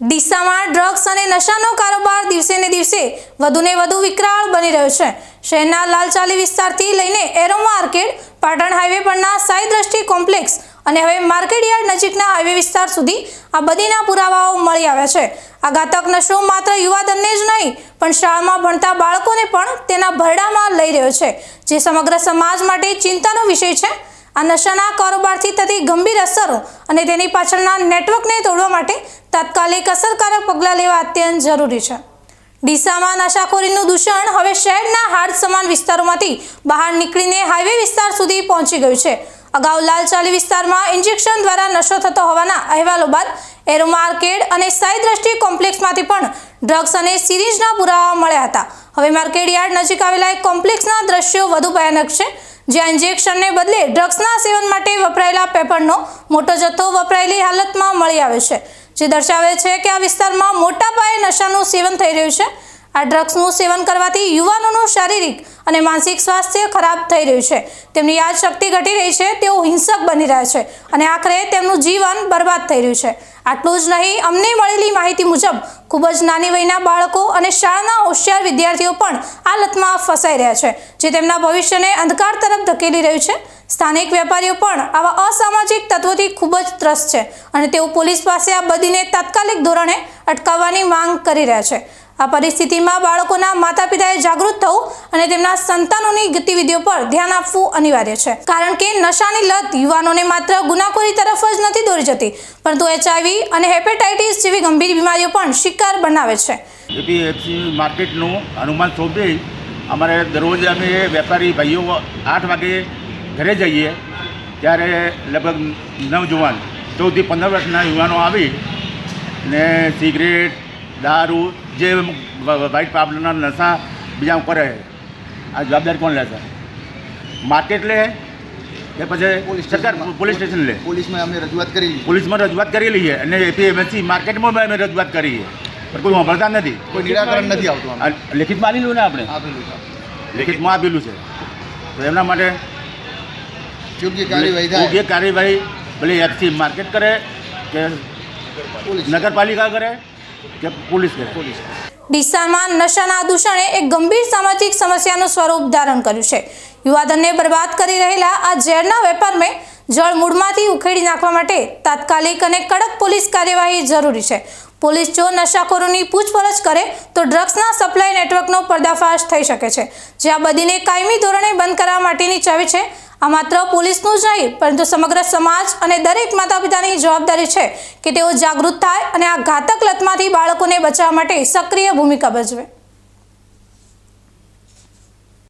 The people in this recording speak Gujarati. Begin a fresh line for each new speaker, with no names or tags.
ડીસામાં ડ્રગ્સ અને નશાનો કારોબાર દિવસે ને દિવસે વધુને વધુ વિકરાળ બની રહ્યો છે. શહેરના લાલચાલી વિસ્તારથી લઈને એરો માર્કેટ, પાટણ હાઈવે પરના સાઈ દ્રષ્ટિ કોમ્પ્લેક્સ અને હવે માર્કેટ યાર્ડ નજીકના હાઈવે વિસ્તાર સુધી આ બધીના પુરાવાઓ મળી આવ્યા છે. આ ઘાતક નશો માત્ર યુવાધનને જ નહીં, પણ શાળામાં ભણતા બાળકોને પણ તેના ભરડામાં લઈ રહ્યો છે, જે સમગ્ર સમાજ માટે ચિંતાનો વિષય છે. આ નશાના કારોબારથી થતી ગંભીર અસરો અને તેની પાછળના નેટવર્કને તોડવા માટે તાત્કાલિક અસરકારક પગલાં લેવા અત્યંત જરૂરી છે. ડીસામાં નશાખોરીનું દૂષણ હવે શહેરના હાડ સમાન વિસ્તારોમાંથી બહાર નીકળીને હાઈવે વિસ્તાર સુધી પહોંચી ગયું છે. અગાઉ લાલચાલી વિસ્તારમાં ઇન્જેક્શન દ્વારા નશો થતો હોવાના અહેવાલો બાદ એરો માર્કેટ અને સાઈ દ્રષ્ટિ કોમ્પ્લેક્સમાંથી પણ ડ્રગ્સ અને સિરીઝના પુરાવા મળ્યા હતા. હવે માર્કેટ યાર્ડ નજીક આવેલા એક કોમ્પ્લેક્સના દ્રશ્યો વધુ ભયાનક છે, જ્યાં ઇન્જેક્શનને બદલે ડ્રગ્સના સેવન માટે વપરાયેલા પેપરનો મોટો જથ્થો વપરાયેલી હાલતમાં મળી આવે છે. જે દર્શાવે છે કે આ વિસ્તારમાં મોટા પાયે નશાનું સેવન થઈ રહ્યું છે. આ ડ્રગ્સનું સેવન કરવાથી યુવાનોનું શારીરિક અને માનસિક સ્વાસ્થ્ય ખરાબ થઈ રહ્યું છે. તેમની યાદશક્તિ ઘટી રહી છે, તેઓ હિંસક બની રહ્યા છે અને આખરે તેમનું જીવન બરબાદ થઈ રહ્યું છે. આટલું જ નહીં, અમને મળેલી માહિતી મુજબ ખૂબ જ નાની વયના બાળકો અને શાળાના હોશિયાર વિદ્યાર્થીઓ પણ આ લતમાં ફસાઈ રહ્યા છે, જે તેમના ભવિષ્યને અંધકાર તરફ ધકેલી રહ્યું છે. સ્થાનિક વેપારીઓ પણ આવા અસામાજિક તત્વોથી ખૂબ જ ત્રસ્ત છે અને તેઓ પોલીસ પાસે આ બધીને તાત્કાલિક ધોરણે અટકાવવાની માંગ કરી રહ્યા છે. આ પરિસ્થિતિમાં બાળકોના માતા પિતાએ જાગૃત થવું અને તેમના સંતાનોની ગતિવિધિઓ પર ધ્યાન આપવું અનિવાર્ય છે. કારણ કે નશાની લત યુવાનોને માત્ર ગુનાખોરી તરફ જ નથી દોરી જતી, પરંતુ એચઆઈવી અને હેપેટાઇટિસ જેવી ગંભીર બીમારીઓ પણ શિકાર બનાવે છે.
એપીએફસી માર્કેટનું હનુમાન ચોકથી અમારે દરરોજ અમે વેપારી ભાઈઓ આઠ વાગે ઘરે જઈએ, ત્યારે લગભગ નવજુવાન, ચૌદથી પંદર વર્ષના યુવાનો આવી ને સિગરેટ દારૂ જે વ્હાઇટ પાવડરના નશા બીજા કરે. આ જવાબદારી કોણ લેશે? માર્કેટ લે કે પછી સરકાર પોલીસ સ્ટેશન લે?
પોલીસમાં અમે રજૂઆત કરી
પોલીસમાં રજૂઆત કરી લઈએ અને એપીએમસી માર્કેટમાં અમે રજૂઆત કરીએ. પણ કોઈ સાંભળતા નથી.
કોઈ નિરાકરણ નથી આવતું
લેખિતમાં આપી લઉં ને આપણે. લેખિતમાં આપેલું છે. તો એમના માટે
યોગ્ય કાર્યવાહી થાય.
યોગ્ય કાર્યવાહી ભલે એફસી માર્કેટ કરે કે નગરપાલિકા કરે કે
નશાના દૂષણે એક ગંભીર સામાજિક સમસ્યાનું સ્વરૂપ ધારણ કર્યું છે. યુવાધનને બરબાદ કરી રહેલા આ ઝેરના વેપારને જળ મૂળમાંથી ઉખેડી નાખવા માટે તાત્કાલિક અને કડક પોલીસ કાર્યવાહી જરૂરી છે. પોલીસ જો નશાખોરોની પૂછપરછ કરે તો ડ્રગ્સના સપ્લાય નેટવર્કનો પર્દાફાશ થઈ શકે છે. જે આ બધીને કાયમી ધોરણે બંધ કરવા માટેની ચાવી છે. આ માત્ર પોલીસનું જ નહીં, પરંતુ સમગ્ર સમાજ અને દરેક માતા પિતાની જવાબદારી છે કે તેઓ જાગૃત થાય અને આ ઘાતક લતમાંથી બાળકોને બચાવવા માટે સક્રિય ભૂમિકા ભજવે.